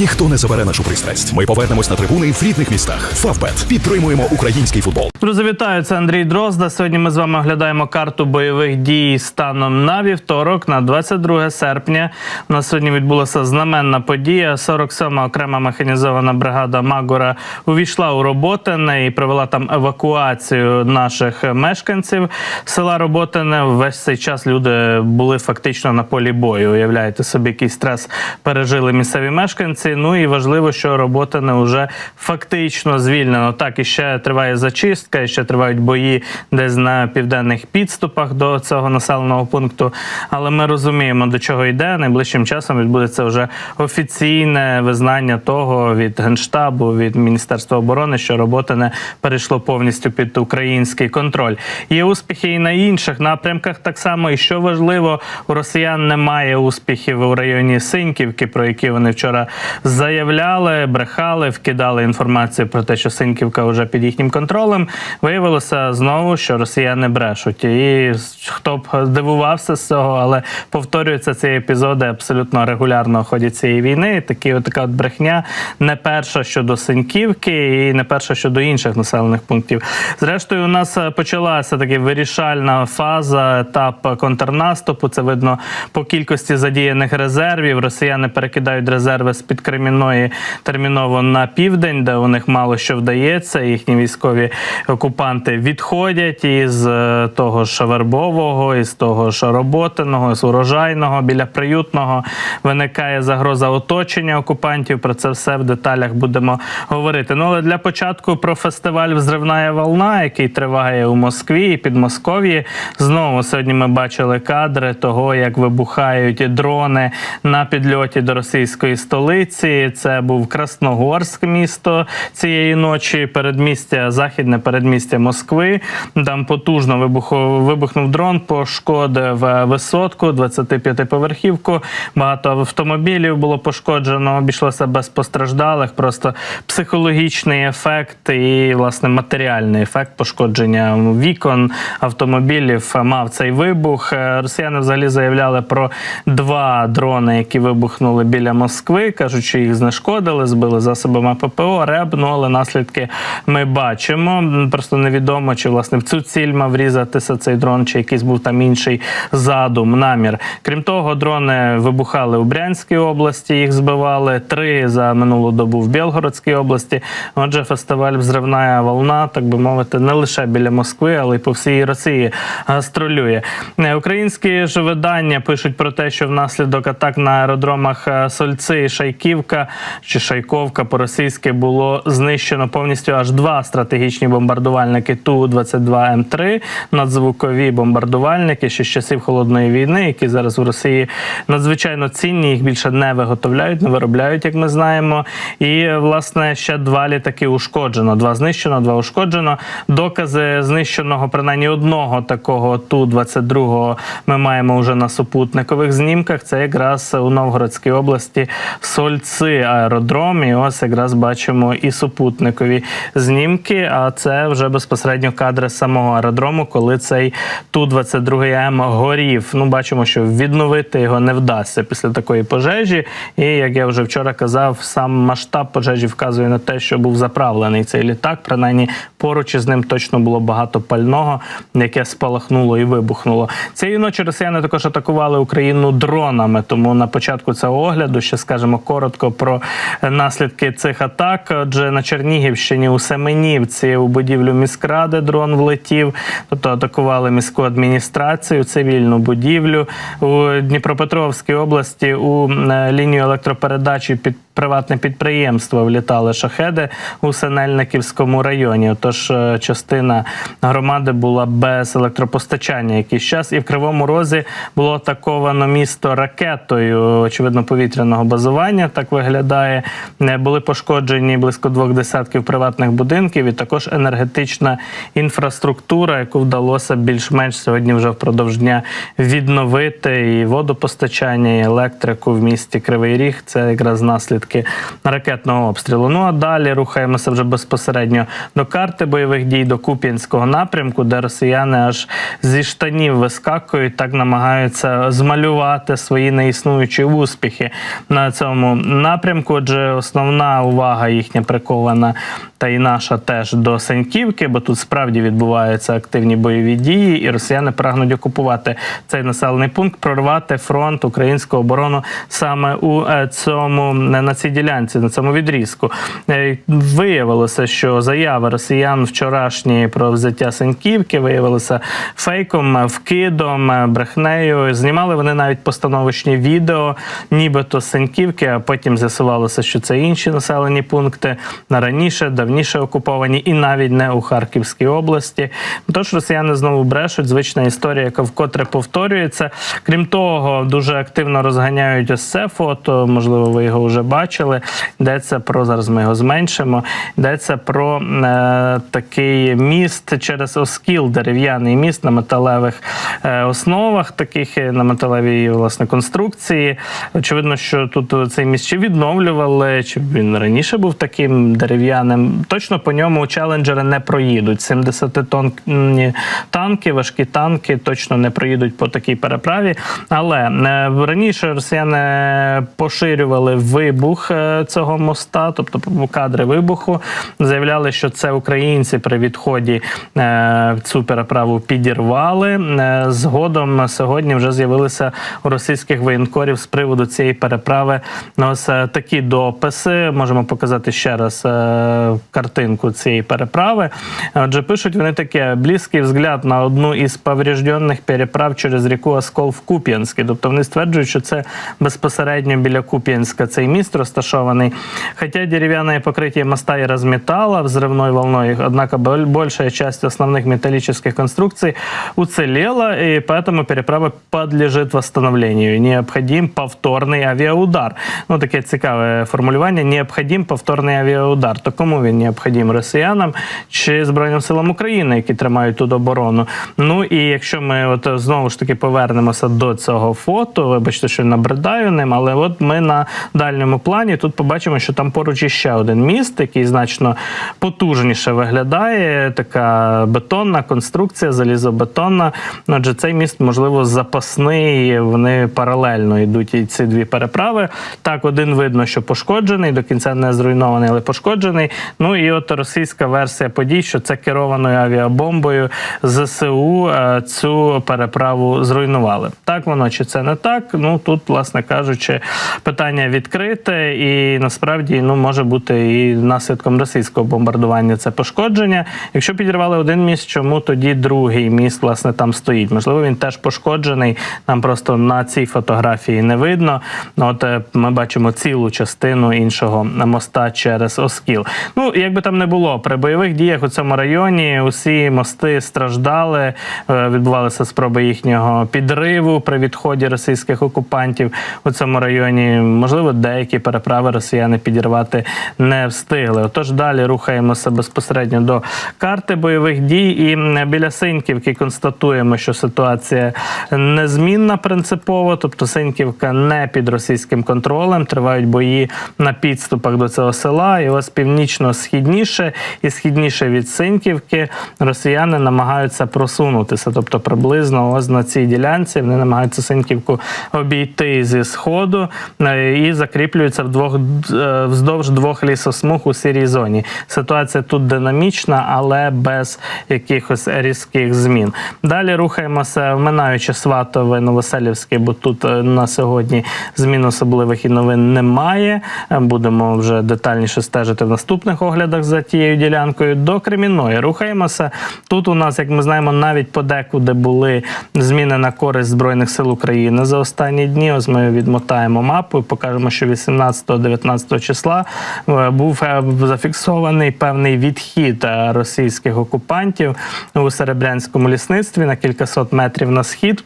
Ніхто не забере нашу пристрасть. Ми повернемось на трибуни в рідних містах. Фавбет підтримуємо український футбол. Друзі, вітаю! Це Андрій Дрозда. Сьогодні ми з вами оглядаємо карту бойових дій станом на вівторок, на 22 серпня. У нас сьогодні відбулася знаменна подія. 47-ма окрема механізована бригада Магора увійшла у Роботине і провела там евакуацію наших мешканців села Роботине. Весь цей час люди були фактично на полі бою. Уявляєте собі, який стрес пережили місцеві мешканці. Ну і важливо, що Роботине вже фактично звільнено. Так і ще триває зачистка, і ще тривають бої десь на південних підступах до цього населеного пункту. Але ми розуміємо, до чого йде. Найближчим часом відбудеться вже офіційне визнання того від генштабу, від міністерства оборони, що Роботине перейшло повністю під український контроль. Є успіхи і на інших напрямках. Так само, і що важливо, у росіян немає успіхів у районі Синьківки, про які вони вчора заявляли, брехали, вкидали інформацію про те, що Синьківка вже під їхнім контролем. Виявилося знову, що росіяни брешуть. І хто б здивувався з цього, але повторюються ці епізоди абсолютно регулярно в ході цієї війни. Такі от така от брехня не перша щодо Синьківки і не перша щодо інших населених пунктів. Зрештою, у нас почалася таки вирішальна фаза, етап контрнаступу. Це видно по кількості задіяних резервів. Росіяни перекидають резерви з під Кремінної терміново на південь, де у них мало що вдається. Їхні військові окупанти відходять із е, того ж Вербового, із того ж Роботиного, з урожайного біля приютного. Виникає загроза оточення окупантів. Про це все в деталях будемо говорити. Ну але для початку про фестиваль Взривна волна, який триває у Москві і Підмосков'ї. Знову сьогодні ми бачили кадри того, як вибухають дрони на підльоті до російської столиці. Це був Красногорськ, місто цієї ночі. Передмістя, західне передмістя Москви. Там потужно вибухов, вибухнув дрон, пошкодив е, висотку, 25-поверхівку. Багато автомобілів було пошкоджено. Обійшлося без постраждалих. Просто психологічний ефект і власне матеріальний ефект пошкодження вікон автомобілів мав цей вибух. Е, Росіяни взагалі заявляли про два дрони, які вибухнули біля Москви. кажуть, що їх знешкодили, збили засобами ППО, РЕБ. Ну але наслідки ми бачимо. Просто невідомо, чи власне в цю ціль мав врізатися цей дрон, чи якийсь був там інший задум, намір. Крім того, дрони вибухали у Брянській області, їх збивали три за минулу добу в Білгородській області. Отже, фестиваль Взривна волна, так би мовити, не лише біля Москви, але й по всій Росії гастролює. Українські ж видання пишуть про те, що внаслідок атак на аеродромах Сольци і Шайківка чи Шайковка по-російськи було знищено повністю аж два стратегічні бомбардувальники Ту-22М3, надзвукові бомбардувальники ще з часів холодної війни, які зараз у Росії надзвичайно цінні. Їх більше не виготовляють, не виробляють, як ми знаємо. І власне ще два літаки ушкоджено. Два знищено, два ушкоджено. Докази знищеного принаймні одного такого Ту-22 ми маємо вже на супутникових знімках. Це якраз у Новгородській області Сольци аеродром. І ось якраз бачимо і супутникові знімки. А це вже безпосередньо кадри самого аеродрому, коли цей Ту-22М горів. Ну, бачимо, що відновити його не вдасться після такої пожежі. І як я вже вчора казав, сам масштаб пожежі вказує на те, що був заправлений цей літак. Принаймні, поруч із ним точно було багато пального, яке спалахнуло і вибухнуло. Цієї ночі росіяни також атакували Україну дронами. Тому на початку цього огляду ще скажемо коротко про наслідки цих атак. Отже, на Чернігівщині у Семенівці у будівлю міськради дрон влетів, тобто атакували міську адміністрацію, цивільну будівлю у Дніпропетровській області у е, лінію електропередачі під приватне підприємство влітали шахеди у Синельниківському районі. Отож, е, частина громади була без електропостачання якийсь час, і в Кривому Розі було атаковано місто ракетою, очевидно, повітряного базування. Так виглядає. Е, Були пошкоджені близько двох десятків приватних будинків, і також енергетична інфраструктура, яку вдалося більш-менш сьогодні вже впродовж дня відновити. І водопостачання, і електрику в місті Кривий Ріг. Це якраз наслідки наслідки ракетного обстрілу. Ну а далі рухаємося вже безпосередньо до карти бойових дій до Куп'янського напрямку, де росіяни аж зі штанів вискакують, так намагаються змалювати свої неіснуючі успіхи на цьому напрямку. Отже, основна увага їхня прикована, та і наша теж до Сеньківки, бо тут справді відбуваються активні бойові дії, і росіяни прагнуть окупувати цей населений пункт, прорвати фронт українського оборону саме у е, цьому на цій ділянці, на цьому відрізку. Е, Виявилося, що заяви росіян вчорашні про взяття Сеньківки виявилися фейком, вкидом, брехнею. Знімали вони навіть постановочні відео, нібито Сеньківки, а потім з'ясувалося, що це інші населені пункти на раніше, давніше окуповані, і навіть не у Харківській області. Тож росіяни знову брешуть. Звична історія, яка вкотре повторюється. Крім того, дуже активно розганяють ось це фото. Можливо, ви його вже бачили. Йдеться про зараз. Ми його зменшимо. Йдеться про е, такий міст через Оскіл, дерев'яний міст на металевих е, основах, таких е, на металевій власне конструкції. Очевидно, що тут цей міст чи відновлювали, чи він раніше був таким дерев'яним. Точно по ньому челенджери не проїдуть. 70-тонні танки, важкі танки точно не проїдуть по такій переправі. Але е, раніше росіяни поширювали вибух е, цього моста, тобто кадри вибуху. Заявляли, що це українці при відході е, цю переправу підірвали. Е, Згодом сьогодні вже з'явилися у російських воєнкорів з приводу цієї переправи ну, ось такі дописи. Можемо показати ще раз картинку цієї переправи. Отже, пишуть вони таке: близький взгляд на одну із повреждених переправ через ріку Оскол в Куп'янській. Тобто вони стверджують, що це безпосередньо біля Куп'янська цей міст розташований. Хотя деревянное покрытие моста и разметало взрывной волной, однако боль- большая часть основных металлических конструкций уцелела, и поэтому переправа подлежит восстановлению. Необходим повторний авіаудар. Ну, таке цікаве формулювання. Необходим повторний авіаудар. То кому він необходим? Росіянам чи Збройним силам України, які тримають тут оборону? Ну і якщо ми от знову ж таки повернемося до цього фото, вибачте, що набридаю ним, але от ми на дальньому плані тут побачимо, що там поруч іще один міст, який значно потужніше виглядає. Така бетонна конструкція, залізобетонна. Отже, цей міст, можливо, запасний. Вони паралельно йдуть ці дві переправи. Так, один видно, що пошкоджений, до кінця не зруйнований, але пошкоджений. Ну і от російська версія подій, що це керованою авіабомбою ЗСУ е, цю переправу зруйнували. Так воно чи це не так? Ну тут, власне кажучи, питання відкрите, і насправді ну може бути і наслідком російського бомбардування це пошкодження. Якщо підірвали один міст, чому тоді другий міст власне там стоїть? Можливо, він теж пошкоджений. Нам просто на цій фотографії не видно. Ну, От е, ми бачимо цілу частину іншого моста через Оскіл. Ну як би там не було, при бойових діях у цьому районі усі мости страждали. е, Відбувалися спроби їхнього підриву при відході російських окупантів у цьому районі. Можливо, деякі переправи росіяни підірвати не встигли. Отож, далі рухаємося безпосередньо до карти бойових дій. І біля Синьківки констатуємо, що ситуація незмінна принципово, тобто Синьківка не під російським контролем. Тривають бої на підступах до цього села. І ось північно-східніше і східніше від Синьківки росіяни намагаються просунутися. Тобто, приблизно ось на цій ділянці вони намагаються Синьківку обійти зі сходу е, і закріплюються вдвох е, вздовж двох лісосмуг у сірій зоні. Ситуація тут динамічна, але без якихось різких змін. Далі рухаємося, вминаючи Сватове, Новоселівське, бо тут е, на сьогодні змін особливих і новин немає. Е, Будемо вже детальніше стежити в наступних оглядах за тією ділянкою. До Кремінної рухаємося. Тут у нас, як ми знаємо, навіть подекуди були зміни на користь Збройних сил України за останні дні. Ось ми відмотаємо мапу і покажемо, що 18-19 числа е, був е, зафіксований певний відхід е, російських окупантів у Серебрянському лісництві на кількасот метрів на схід.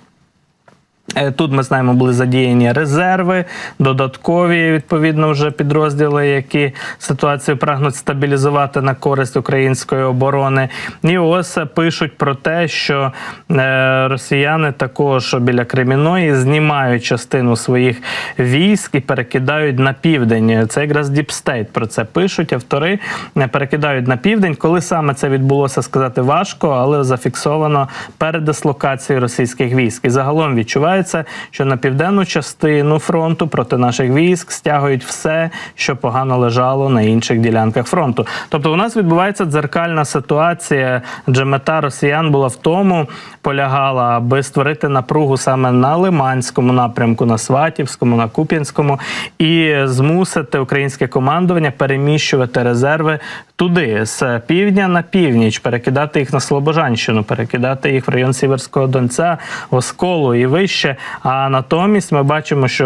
Е, Тут ми знаємо, були задіяні резерви, додаткові відповідно вже підрозділи, які ситуацію прагнуть стабілізувати на користь української оборони. І ось пишуть про те, що е, росіяни також біля Креміної знімають частину своїх військ і перекидають на південь. Це якраз Діпстейт про це пишуть. Автори е, перекидають на південь. Коли саме це відбулося, сказати важко, але зафіксовано передислокацією російських військ. І загалом відчувається, що на південну частину фронту проти наших військ стягують все, що погано лежало на інших ділянках фронту. Тобто, у нас відбувається дзеркальна ситуація, адже мета росіян була в тому, полягала, аби створити напругу саме на Лиманському напрямку, на Сватівському, на Куп'янському і змусити українське командування переміщувати резерви туди, з півдня на північ, перекидати їх на Слобожанщину, перекидати їх в район Сіверського Донця, Осколу і вище. А натомість ми бачимо, що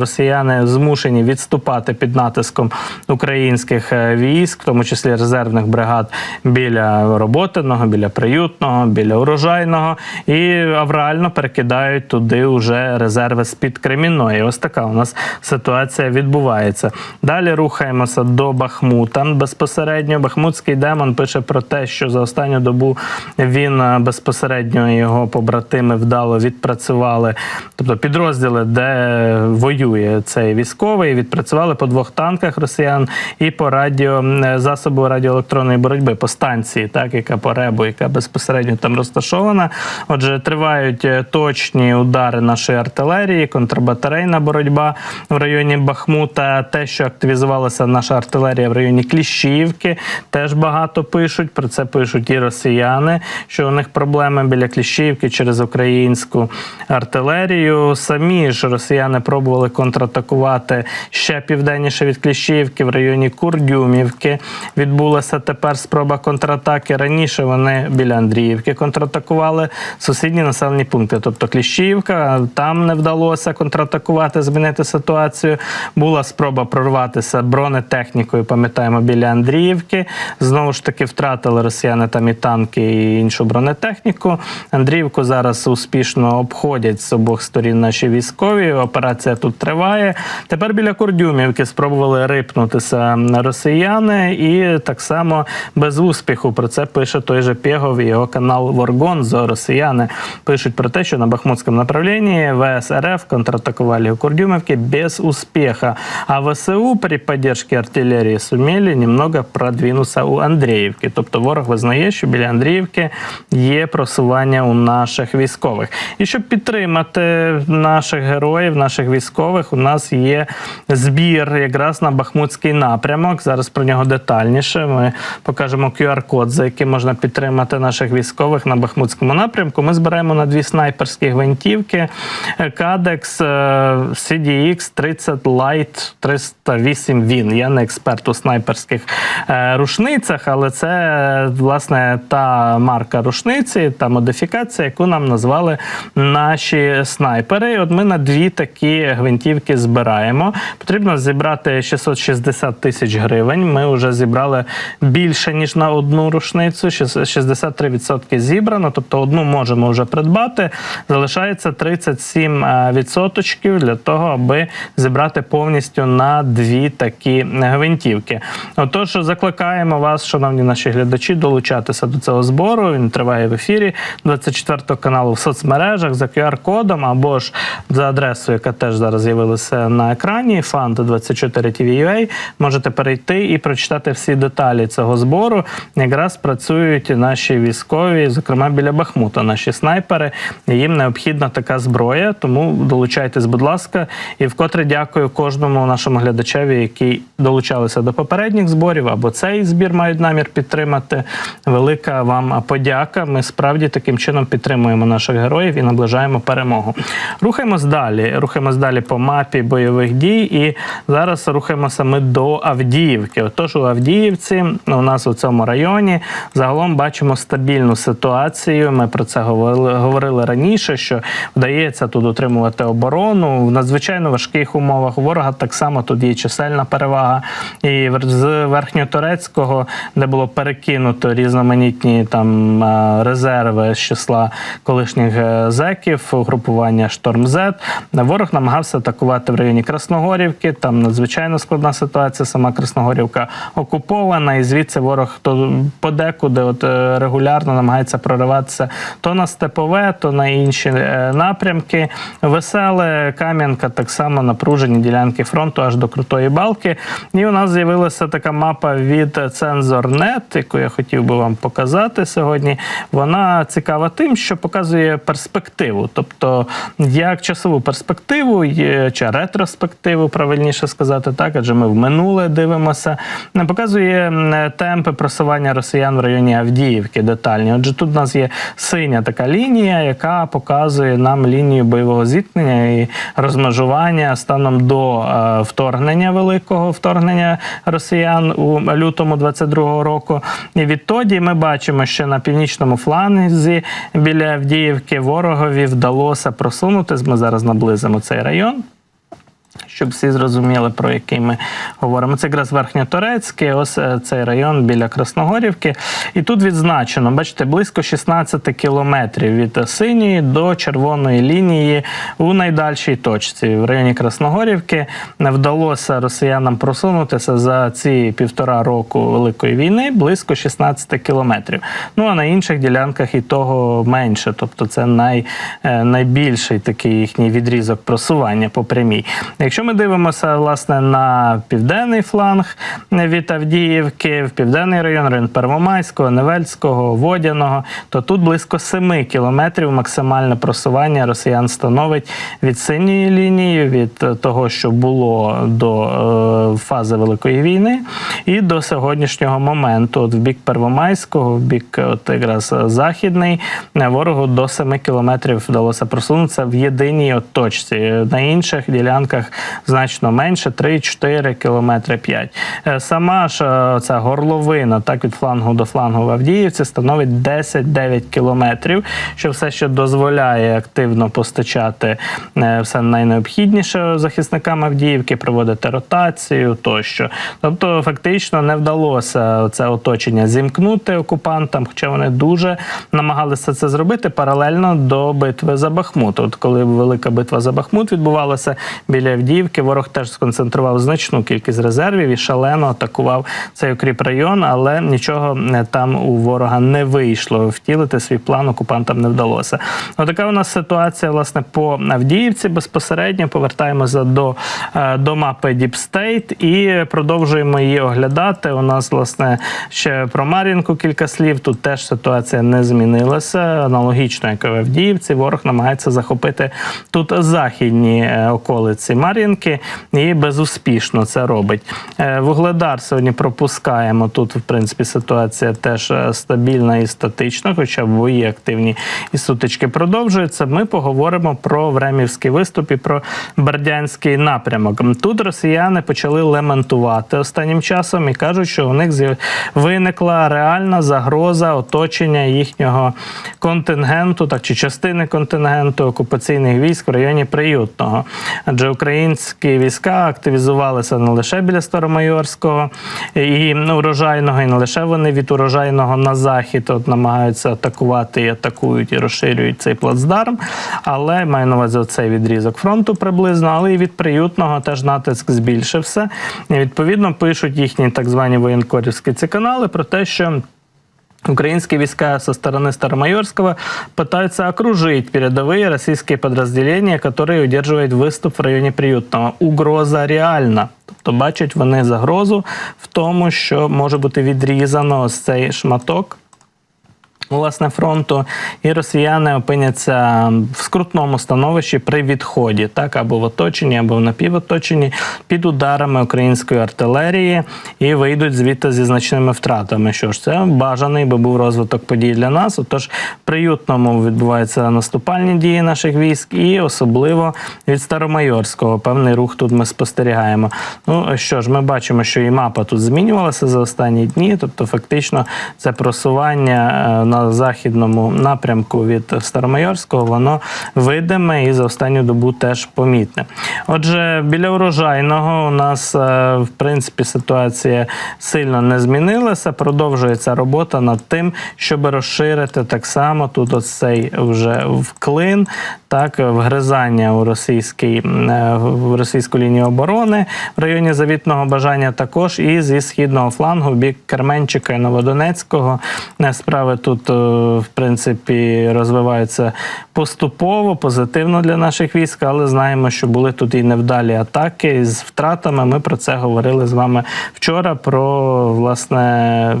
росіяни змушені відступати під натиском українських е, військ, в тому числі резервних бригад біля роботиного, біля приютного, біля урожайного, і аврально перекидають туди уже резерви з під Кремінної. Ось така у нас ситуація відбувається. Далі рухаємося до Бахмута. Безпосередньо Бахмутський демон пише про те, що за останню добу він е, безпосередньо його побратими вдало відпрацювали, тобто підрозділи, де воює цей військовий, відпрацювали по двох танках росіян і по радіо засобу радіоелектронної боротьби по станції, так яка по ребу, яка безпосередньо там розташована. Отже, тривають е, точні удари нашої артилерії, контрбатарейна боротьба в районі Бахмута. Те, що активізувалася наша артилерія в районі Кліщівки, теж багато пишуть. Про це пишуть і росіяни, що у них проблеми біля Кліщівки через українську артилерію. Самі ж росіяни пробували контратакувати ще південніше від Кліщівки, в районі Курдюмівки. Відбулася тепер спроба контратаки. Раніше вони біля Андріївки контратакували сусідні населені пункти. Тобто Кліщівка, там не вдалося контратакувати, змінити ситуацію. Була спроба прорватися бронетехнікою, пам'ятаємо, біля Андріївки. Знову ж таки, втратили росіяни там і танки, і іншу бронетехніку. Андріївку зараз успішно обходять з обох сторін наші військові. Операція тут триває. Тепер біля Курдюмівки спробували рипнутися росіяни, і так само без успіху. Про це пише той же Пєгов і його канал Воргонзо. Росіяни пишуть про те, що на Бахмутському направлении ВС РФ контратаковали у Курдюмовки без успеха, а ВСУ при поддержке артиллерии сумели немного продвинутися у Андріївки. Тобто ворог визнає, що біля Андріївки є просування у наших військових. І щоб підтримати наших героїв, наших військових, у нас є збір якраз на Бахмутський напрямок. Зараз про нього детальніше. Ми покажемо QR-код, за яким можна підтримати наших військових на Бахмутському напрямку. Ми збираємо на дві снайперські гвинтівки. Кадекс CDX 30 Light 308 Він. Я не експерт у снайперських е, рушницях, але це е, власне та марка рушниці, та модифікація, яку нам назвали наші снайпери. І от ми на дві такі гвинтівки збираємо. Потрібно зібрати 660 тисяч гривень. Ми вже зібрали більше ніж на одну рушницю. 63% зібрано, тобто одну можемо вже придбати. Залишається 37 е, відсоточків для того, аби зібрати повністю на дві такі гвинтівки. Отож, закликаємо вас, шановні наші глядачі, долучатися до цього збору. Він триває в ефірі 24 каналу в соцмережах за QR-кодом або ж за адресою, яка теж зараз з'явилася на екрані. фанд 24 tvua Можете перейти і прочитати всі деталі цього збору. Якраз працюють наші військові, зокрема біля Бахмута, наші снайпери. Їм необхідна така зброя, тому долучайтесь, будь ласка. І вкотре дякую кожному нашому глядачеві, які долучалися до попередніх зборів або цей збір мають намір підтримати. Велика вам подяка. Ми справді таким чином підтримуємо наших героїв і наближаємо перемогу. Рухаємось далі. Рухаємось далі по мапі бойових дій. І зараз рухаємося ми до Авдіївки. Отож, у Авдіївці у нас у цьому районі загалом бачимо стабільну ситуацію. Ми про це говорили, говорили раніше, що вдається тут утримувати оборону в надзвичайно важких умовах. Ворога так само тут є чисельна перевага. І з верхньоторецького, де було перекинуто різноманітні там резерви з числа колишніх е, зеків, угрупування Шторм З. Ворог намагався атакувати в районі Красногорівки. Там надзвичайно складна ситуація. Сама Красногорівка окупована, і звідси ворог то подекуди, от е, регулярно намагається прориватися то на степове, то на інші е, напрямки. Веселе Кам'янка, так само напружені ділянки фронту аж до Крутої Балки. І у нас з'явилася така мапа від Цензорнет, яку я хотів би вам показати сьогодні. Вона цікава тим, що показує перспективу, тобто як часову перспективу чи ретроспективу, правильніше сказати, так, адже ми в минуле дивимося. Не Показує темпи просування росіян в районі Авдіївки детальні. Отже, тут у нас є синя така лінія, яка показує нам лінію бойового зіткнення і розмежування станом до е, вторгнення великого вторгнення росіян у лютому 22-го року. І відтоді ми бачимо, що на північному фланзі біля Авдіївки ворогові вдалося просунутись. Ми зараз наблизимо цей район. Щоб всі зрозуміли, про який ми говоримо. Це якраз Верхньоторецький, ось е, цей район біля Красногорівки. І тут відзначено, бачите, близько 16 кілометрів від синьої до червоної лінії у найдальшій точці. В районі Красногорівки не вдалося росіянам просунутися за ці півтора року Великої війни близько 16 кілометрів. Ну а на інших ділянках і того менше. Тобто це най, е, найбільший такий їхній відрізок просування по прямій. Якщо ми дивимося власне на південний фланг від Авдіївки, в південний район, район Первомайського, Невельського, Водяного, то тут близько 7 кілометрів максимальне просування росіян становить від синьої лінії, від того, що було до е, фази Великої війни, і до сьогоднішнього моменту. От в бік Первомайського, в бік от якраз е, західний, е, ворогу до 7 кілометрів вдалося просунутися в єдиній от точці. На інших ділянках значно менше 3-4 кілометри 5. Е, Сама ж е, ця горловина, так від флангу до флангу в Авдіївці, становить 10-9 кілометрів, що все ще дозволяє активно постачати е, все найнеобхідніше захисникам Авдіївки, проводити ротацію тощо. Тобто, фактично не вдалося це оточення зімкнути окупантам, хоча вони дуже намагалися це зробити паралельно до битви за Бахмут. От коли велика битва за Бахмут відбувалася біля Авдіївки, ворог теж сконцентрував значну кількість резервів і шалено атакував цей укріп район, але нічого е, там у ворога не вийшло. Втілити свій план окупантам не вдалося. Отака у нас ситуація власне по Авдіївці. Безпосередньо повертаємося до, е, до мапи State і продовжуємо її оглядати. У нас власне ще про Мар'їнку кілька слів. Тут теж ситуація не змінилася. Аналогічно, як і в Авдіївці, ворог намагається захопити тут західні е, околиці Мар'їнки і безуспішно це робить. Е, Вугледар сьогодні пропускаємо. Тут, в принципі, ситуація теж е, стабільна і статична, хоча бої активні і сутички продовжуються. Ми поговоримо про Времівський виступ і про Бердянський напрямок. Тут росіяни почали лементувати останнім часом і кажуть, що у них виникла реальна загроза оточення їхнього контингенту, так чи частини контингенту окупаційних військ в районі Приютного. Адже українські війська активізувалися не лише біля Старомайорського і ну, урожайного, і не лише вони від урожайного на захід от, намагаються атакувати і атакують і розширюють цей плацдарм. Але маю на увазі цей відрізок фронту приблизно, але і від приютного теж натиск збільшився. І відповідно пишуть їхні так звані воєнкорівські ці канали про те, що. Украинские войска со стороны Старомайорского пытаются окружить передовые российские подразделения, которые удерживают виступ в районі Приютного. Угроза реальна. Тобто бачать вони загрозу в тому, що може бути відрізано ось цей шматок власне фронту, і росіяни опиняться в скрутному становищі при відході, так або в оточенні, або в напівоточенні під ударами української артилерії і вийдуть звідти зі значними втратами. Що ж це бажаний би був розвиток подій для нас. Отож, при Ютному відбуваються наступальні дії наших військ, і особливо від Старомайорського певний рух тут ми спостерігаємо. Ну що ж, ми бачимо, що і мапа тут змінювалася за останні дні, тобто фактично це просування е, західному напрямку від Старомайорського, воно видиме і за останню добу теж помітне. Отже, біля урожайного у нас е, в принципі ситуація сильно не змінилася. Продовжується робота над тим, щоб розширити так само тут оцей вже вклин, так вгризання у російський е, в російську лінію оборони в районі завітного бажання, також і зі східного флангу бік Керменчика і Новодонецького. Е, Справи тут, е, в принципі, розвиваються поступово, позитивно для наших військ, але знаємо, що були тут і невдалі атаки з втратами. Ми про це говорили з вами вчора. Про власне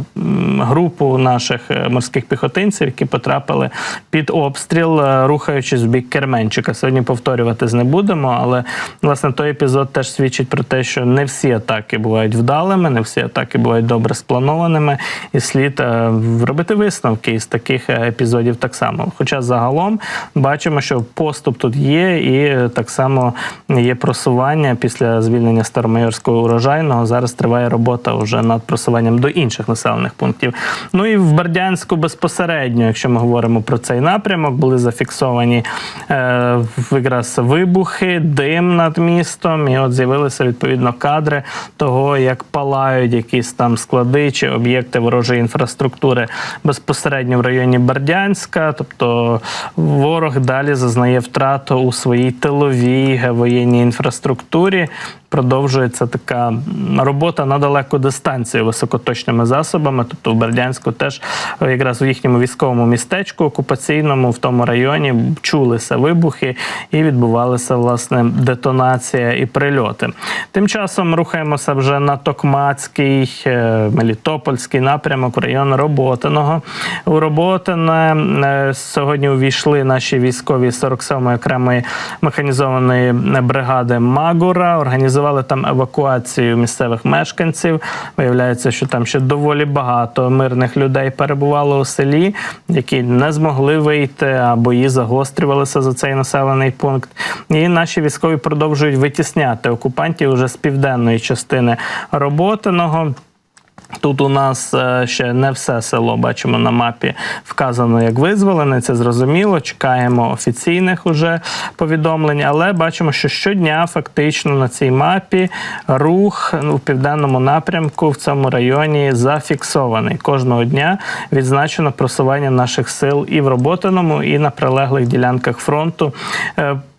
групу наших морських піхотинців, які потрапили під обстріл, рухаючись в бік Керменчика. Сьогодні повторювати не будемо, але власне той епізод теж свідчить про те, що не всі атаки бувають вдалими, не всі атаки бувають добре спланованими, і слід е, робити висновки із таких е, епізодів так само. Хоча загалом бачимо, що поступ тут є, і е, так само є просування після звільнення Старомайорського урожайного. Зараз триває робота вже над просуванням до інших населених пунктів. Ну і в Бердянську безпосередньо, якщо ми говоримо про цей напрямок, були зафіксовані якраз вибухи, дим над містом, і от з'явилися відповідно кадри того, як палають якісь там склади чи об'єкти ворожої інфраструктури безпосередньо в районі Бердянська. Тобто ворог далі зазнає втрату у своїй тиловій е, воєнній інфраструктурі. Продовжується така робота на далеку дистанцію високоточними засобами. Тобто в Бердянську теж е, якраз у їхньому військовому містечку окупаційному в тому районі чулися вибухи і відбувалася власне детонація і прильоти. Тим часом рухаємося вже на Токмацький, е, Мелітопольський напрямок, район Роботиного. У Роботине е, сьогодні увійшли наші військові 47-ї окремої механізованої бригади Магура. Організували там евакуацію місцевих мешканців. Виявляється, що там ще доволі багато мирних людей перебувало у селі, які не змогли вийти, а бої загострювалися за цей населений пункт. І наші військові продовжують витісняти окупантів уже з південної частини Роботиного. Тут у нас е, ще не все село бачимо на мапі вказано як визволене. Це зрозуміло. Чекаємо офіційних уже повідомлень, але бачимо, що щодня фактично на цій мапі рух ну, в південному напрямку в цьому районі зафіксований. Кожного дня відзначено просування наших сил і в Роботиному, і на прилеглих ділянках фронту.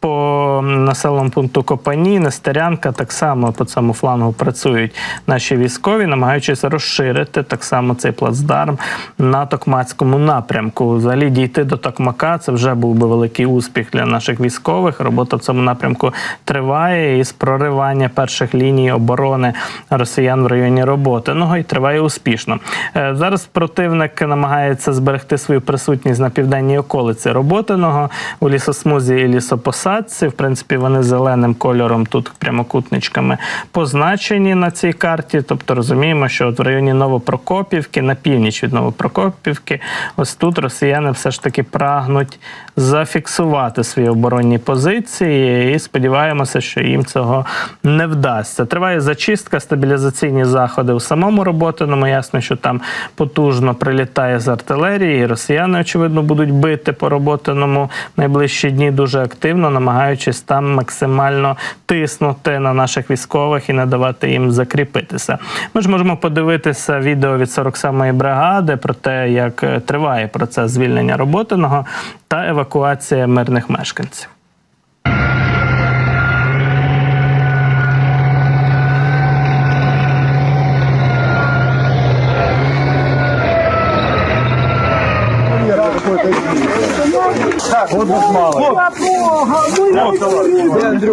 По населеному пункту Копані, Нестерянка так само по цьому флангу працюють наші військові, намагаючись розширити так само цей плацдарм на Токмацькому напрямку. Взагалі дійти до Токмака це вже був би великий успіх для наших військових. Робота в цьому напрямку триває із проривання перших ліній оборони росіян в районі роботи. Ну і триває успішно. Е, Зараз противник намагається зберегти свою присутність на південній околиці Роботиного у лісосмузі і лісопосадці. В принципі, вони зеленим кольором тут прямокутничками позначені на цій карті. Тобто розуміємо, що от в районі Новопрокопівки, на північ від Новопрокопівки, ось тут росіяни все ж таки прагнуть зафіксувати свої оборонні позиції, і сподіваємося, що їм цього не вдасться. Триває зачистка, стабілізаційні заходи у самому роботиному. Ясно, що там потужно прилітає з артилерії. і Росіяни, очевидно, будуть бити по роботиному найближчі дні дуже активно, намагаючись там максимально тиснути на наших військових і не давати їм закріпитися. Ми ж можемо подивитися відео від 47-ї бригади про те, як е, триває процес звільнення роботиного та евакуація мирних мешканців.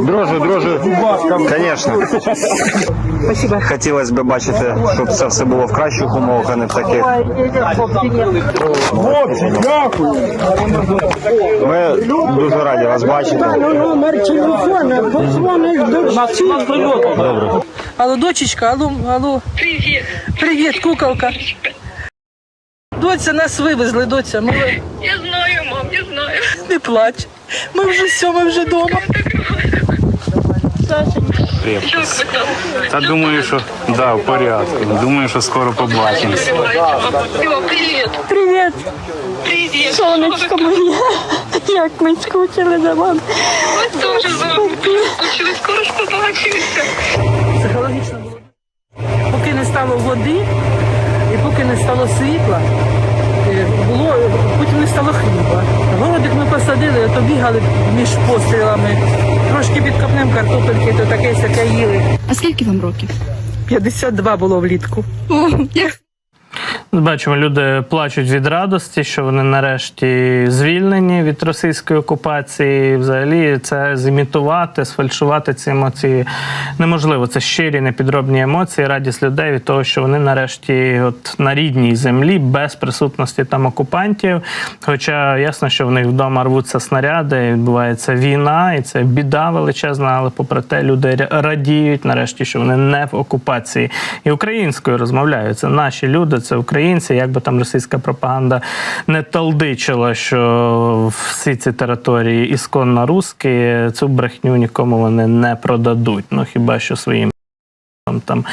Дрожжи, дрожжи. Конечно. Спасибо. Хотілося б бачити, щоб це все було в кращих умовах, а не в таких. Ми дуже раді вас бачити. Номер телефона, позвониш до Алло, дочечка, алло, алло. Привіт. Привіт, куколка. Доця, нас вивезли, доця. Ми... Я знаю, мам, я знаю. Не плач. Ми вже все, ми вже вдома. Та думаю, що да, в порядку. Думаю, що скоро побачимось. Привіт. Привіт, Привіт. сонечко моє. Як ми скучили за вами. Ми теж з вами скучили, скоро ж побачимося. Психологічно було. Поки не стало води і поки не стало світла, потім не стало хліба. Городик ми посадили, то бігали між пострілами. Трошки під копнем картопельки, то таке сяке їли. А скільки вам років? 52 було влітку. О, як Бачимо, люди плачуть від радості, що вони нарешті звільнені від російської окупації. Взагалі, це зімітувати, сфальшувати ці емоції неможливо. Це щирі, непідробні емоції, радість людей від того, що вони нарешті, от на рідній землі, без присутності там окупантів. Хоча ясно, що в них вдома рвуться снаряди, відбувається війна, і це біда величезна, але попри те, люди радіють нарешті, що вони не в окупації і українською розмовляють. Це наші люди, це українці. Як би там російська пропаганда не талдичила, що всі ці території ісконно русські, цю брехню нікому вони не продадуть. Ну хіба що своїм там,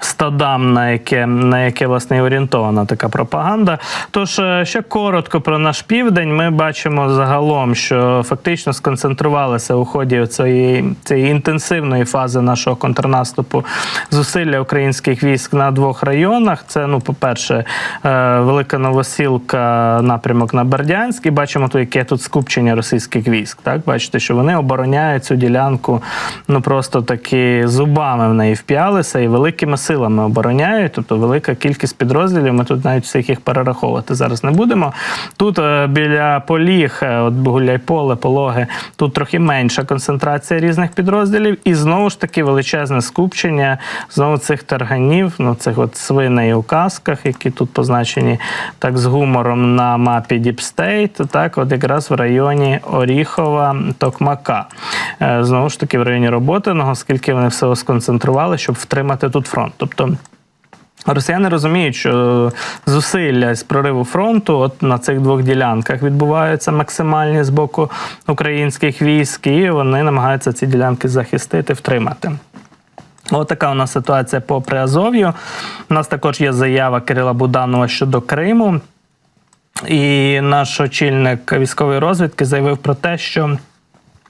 стадам, на яке, на яке власне орієнтована така пропаганда. Тож е, ще коротко про наш південь. Ми бачимо загалом, що фактично сконцентрувалися у ході цієї, цієї інтенсивної фази нашого контрнаступу зусилля українських військ на двох районах. Це, ну, по-перше, е, Велика Новосілка, напрямок на Бердянськ. І бачимо, тут, яке тут скупчення російських військ. Так, бачите, що вони обороняють цю ділянку ну просто таки зубами в неї вп'ялися і великими силами обороняють. Тобто велика кількість підрозділів. Ми тут навіть всіх їх перераховувати зараз не будемо. Тут е, біля поліг, е, от Гуляйполе, пологи, тут трохи менша концентрація різних підрозділів, і знову ж таки величезне скупчення знову цих тарганів, ну цих от свиней у касках, які тут позначені так з гумором на мапі State, так, от якраз в районі Оріхова, Токмака. Е, Знову ж таки, в районі Роботиного, скільки вони всього сконцентрували, щоб втримати тут фронт. Тобто Росіяни розуміють, що зусилля з прориву фронту от на цих двох ділянках відбуваються максимальні з боку українських військ, і вони намагаються ці ділянки захистити, втримати. Ось така у нас ситуація по Приазов'ю. У нас також є заява Кирила Буданова щодо Криму. І наш очільник військової розвідки заявив про те, що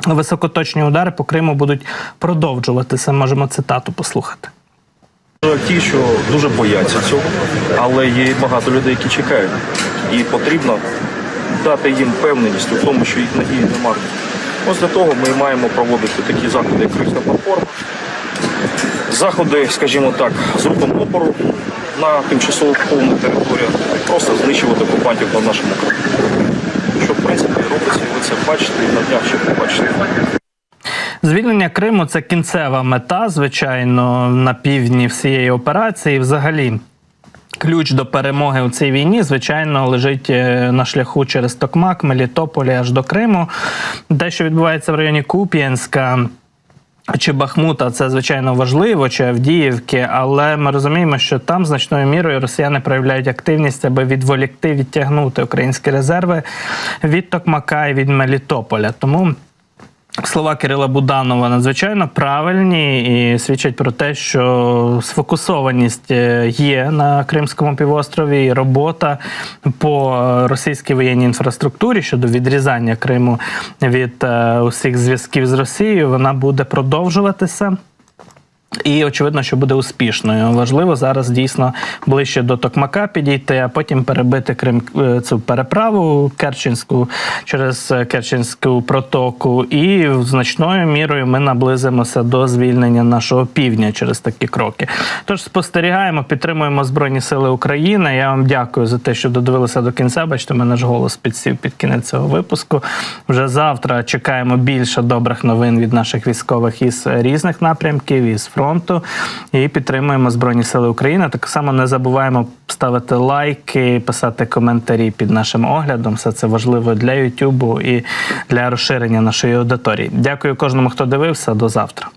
високоточні удари по Криму будуть продовжуватися. Можемо цитату послухати. Ті, що дуже бояться цього, але є багато людей, які чекають. І потрібно дати їм впевненість у тому, що їх надії не марні. Ось для того ми маємо проводити такі заходи, як Кримська платформа, заходи, скажімо так, з рухом опору на тимчасово окупованих територіях, просто знищувати окупантів на нашому краї. Що, в принципі, робиться, і ви це бачите, і на днях ще побачите. Звільнення Криму це кінцева мета, звичайно, на півдні всієї операції. Взагалі, ключ до перемоги у цій війні, звичайно, лежить е, на шляху через Токмак, Мелітополі аж до Криму. Те, що відбувається в районі Куп'янська. Чи Бахмута це звичайно важливо, чи Авдіївки, але ми розуміємо, що там значною мірою росіяни проявляють активність, аби відволікти, відтягнути українські резерви від Токмака і від Мелітополя. Тому Слова Кирила Буданова надзвичайно правильні і свідчать про те, що сфокусованість е, є на Кримському півострові, і робота по російській воєнній інфраструктурі щодо відрізання Криму від е, усіх зв'язків з Росією, вона буде продовжуватися. І очевидно, що буде успішною. Важливо зараз дійсно ближче до Токмака підійти, а потім перебити Крим е, цю переправу Керченську через е, Керченську протоку. І значною мірою ми наблизимося до звільнення нашого півдня через такі кроки. Тож спостерігаємо, підтримуємо Збройні Сили України. Я вам дякую за те, що додивилися до кінця. Бачите, мене ж голос підсів під кінець цього випуску. Вже завтра чекаємо більше добрих новин від наших військових із різних напрямків, із фронту. Фронту і підтримуємо Збройні Сили України. Так само не забуваємо ставити лайки, писати коментарі під нашим оглядом. Все це важливо для Ютубу і для розширення нашої аудиторії. Дякую кожному, хто дивився. До завтра.